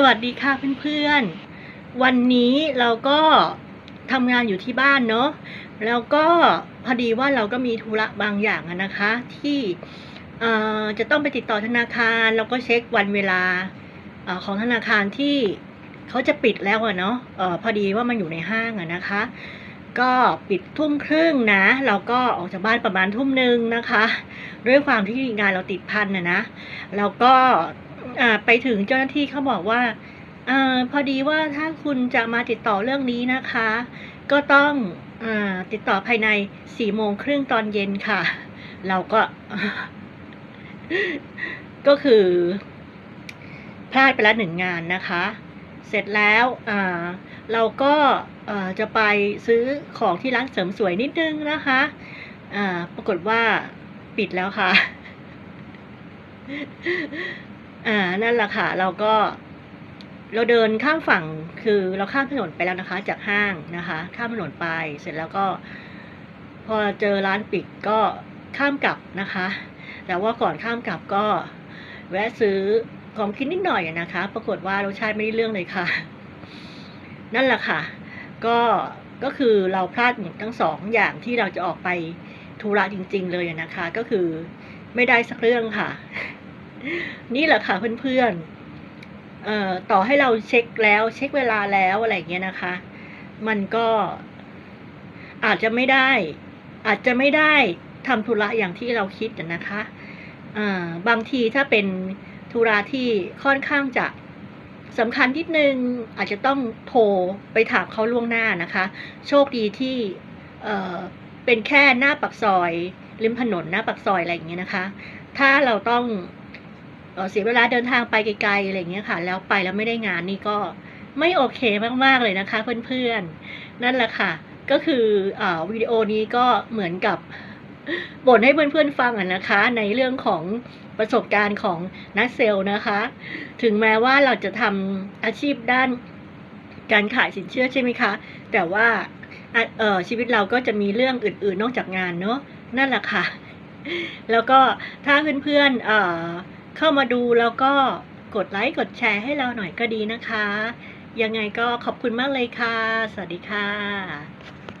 สวัสดีค่ะเพื่อนๆ วันนี้เราก็ทำงานอยู่ที่บ้านเนาะแล้วก็พอดีว่าเราก็มีธุระบางอย่างนะคะ ที่จะต้องไปติดต่อธนาคาร แล้วก็เช็ควันเวลาอของธนาคารที่เขาจะปิดแล้วอะเนาะอพอดีว่ามันอยู่ในห้างอะนะคะ ก็ปิดทุ่มครึ่งนะเราก็ออกจากบ้านประมาณทุ่มหนึ่งนะคะ ด้วยความที่งานเราติดพันนะนะแล้วก็ ไปถึงเจ้าหน้าที่เขาบอกว่าอพอดีว่าถ้าคุณจะมาติดต่อเรื่องนี้นะคะ ก็ต้องอติดต่อภายในสี่โมงครึ่งตอนเย็นค่ะ เราก็ ก็คือพลาดไปแล้วหนึ่งงานนะคะ เสร็จแล้วเราก็จะไปซื้อของที่ร้านเสริมสวยนิดนึงนะคะปรากฏว่าปิดแล้วค่ะ อ่า นั่นแหละค่ะ เราก็ เราเดินข้ามฝั่ง คือเราข้ามถนนไปแล้วนะคะ จากห้างนะคะ ข้ามถนนไป เสร็จแล้วก็ พอเจอร้านปิดก็ข้ามกลับนะคะ แต่ว่าก่อนข้ามกลับก็แวะซื้อของกินนิดหน่อยนะคะ ปรากฏว่ารสชาติไม่ได้เรื่องเลยค่ะ นั่นแหละค่ะ ก็ ก็คือเราพลาดหมดทั้งสองอย่างที่เราจะออกไปธุระจริง ๆ เลยนะคะ ก็คือไม่ได้สักเรื่องค่ะ นี่แหละค่ะเพื่อนๆเอ่อต่อให้เราเช็คแล้วเช็คเวลาแล้วอะไรเงี้ยนะคะ มันก็อาจจะไม่ได้ อาจจะไม่ได้ทำธุระอย่างที่เราคิดนะคะอ่าบางทีถ้าเป็นธุระที่ค่อนข้างจะสำคัญนิดนึงอาจจะต้องโทรไปถามเขาล่วงหน้านะคะ โชคดีที่เอ่อเป็นแค่หน้าปักซอยริมถนนหน้าปักซอยอะไรอย่างเงี้ยนะคะ ถ้าเราต้อง เสียเวลาเดินทางไปไกลๆอะไรอย่างเงี้ยค่ะ แล้วไปแล้วไม่ได้งานนี่ก็ไม่โอเคมากๆเลยนะคะเพื่อนๆ นั่นแหละค่ะ ก็คืออวิดีโอนี้ก็เหมือนกับบ่นให้เพื่อนๆฟังอะนะคะ ในเรื่องของประสบการณ์ของนักเซลล์นะคะ ถึงแม้ว่าเราจะทำอาชีพด้านการขายสินเชื่อใช่ไหมคะ แต่ว่าเออชีวิตเราก็จะมีเรื่องอื่นๆนอกจากงานเนาะนั่นแหละค่ะ แล้วก็ถ้าเพื่อนๆออ เข้ามาดูแล้วก็กดไลค์กดแชร์ให้เราหน่อยก็ดีนะคะ ยังไงก็ขอบคุณมากเลยค่ะ สวัสดีค่ะ